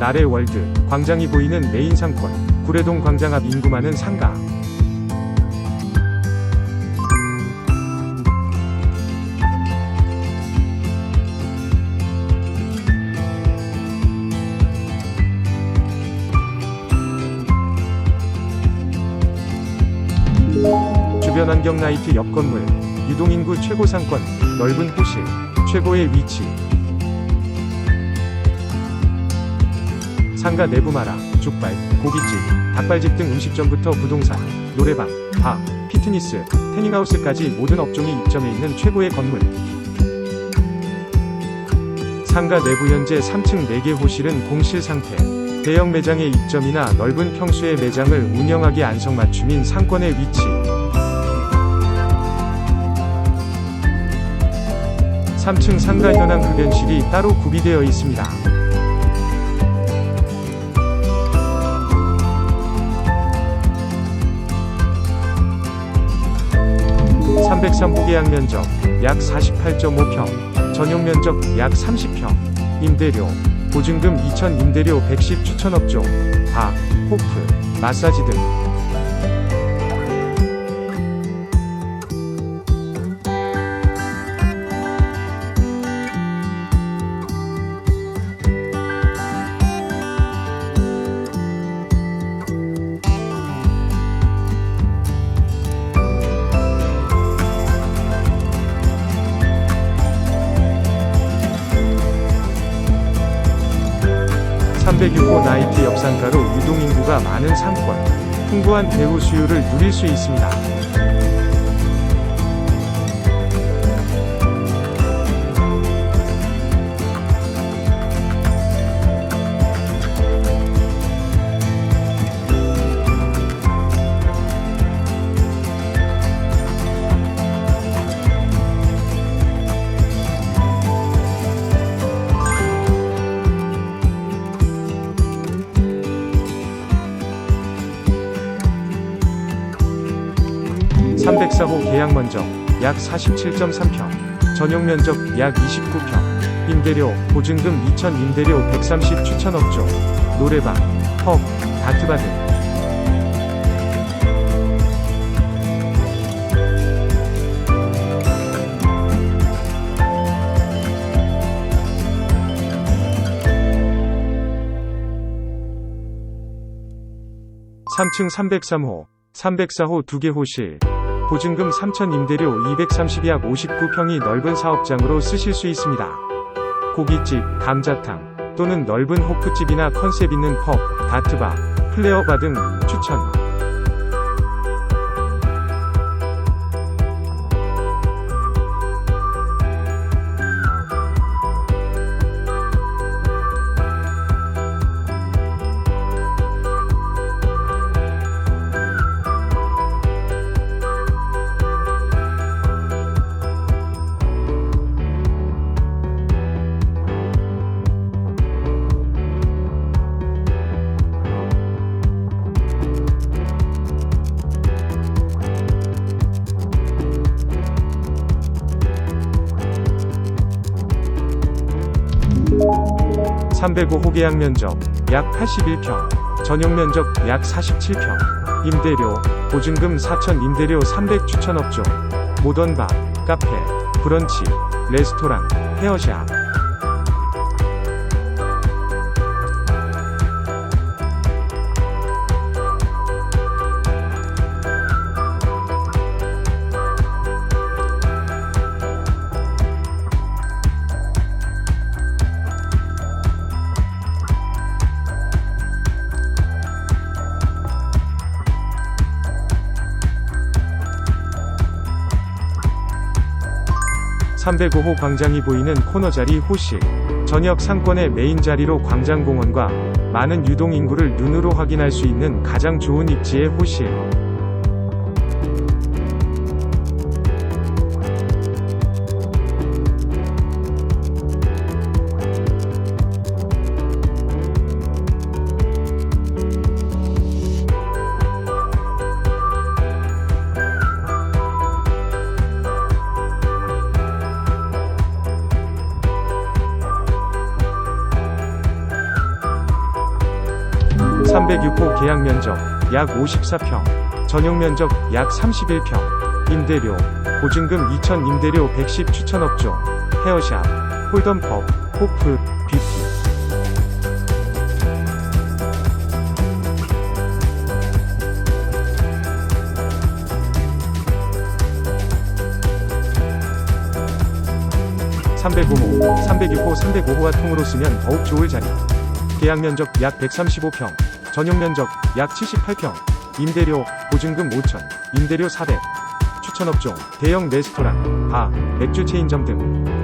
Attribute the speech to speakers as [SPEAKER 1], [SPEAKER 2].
[SPEAKER 1] 나래 월드, 광장이 보이는 메인 상권, 구례동 광장 앞 인구 많은 상가. 주변 환경 나이트 옆 건물, 유동인구 최고 상권, 넓은 호실, 최고의 위치. 상가 내부 마라, 족발, 고깃집, 닭발집 등 음식점부터 부동산, 노래방, 바, 피트니스, 태닝하우스까지 모든 업종이 입점해 있는 최고의 건물. 상가 내부 현재 3층 4개 호실은 공실 상태. 대형 매장의 입점이나 넓은 평수의 매장을 운영하기 안성맞춤인 상권의 위치. 3층 상가 현황 흡연실이 따로 구비되어 있습니다. 303 호계약 면적 약 48.5평, 전용 면적 약 30평, 임대료, 보증금 2천 임대료 110 추천업종, 바, 호프, 마사지 등. (306호) 나이트 옆상가로 유동인구가 많은 상권 풍부한 배우 수요를 누릴 수 있습니다. (304호) 계약 면적 약 (47.3평) 전용 면적 약 (29평) 임대료 보증금 2천 임대료 130 추천 업종 노래방 펍 다트바 등 (3층) (303호) (304호) 2개 호실 보증금 3천 임대료 230약 59평이 넓은 사업장으로 쓰실 수 있습니다. 고깃집, 감자탕 또는 넓은 호프집이나 컨셉 있는 펍, 다트바, 플레어바 등 추천. (305) 호 계약 면적 약 (81평) 전용 면적 약 (47평) 임대료 보증금 4천 임대료 300 추천 업종 모던바 카페 브런치 레스토랑 헤어샵 (305호) 광장이 보이는 코너 자리 호실. 전역 상권의 메인 자리로 광장공원과 많은 유동 인구를 눈으로 확인할 수 있는 가장 좋은 입지의 호실 306호 계약 면적 약 54평, 전용 면적 약 31평, 임대료, 보증금 2천 임대료 110 추천 업종, 헤어샵, 홀덤펍, 호프, 뷰티. (305호) (306호) (305호와 통으로 쓰면 더욱 좋을 자리 계약 면적 약 135평, 전용 면적 약 78평, 임대료, 보증금 5천, 임대료 400, 추천 업종, 대형 레스토랑, 바, 맥주 체인점 등.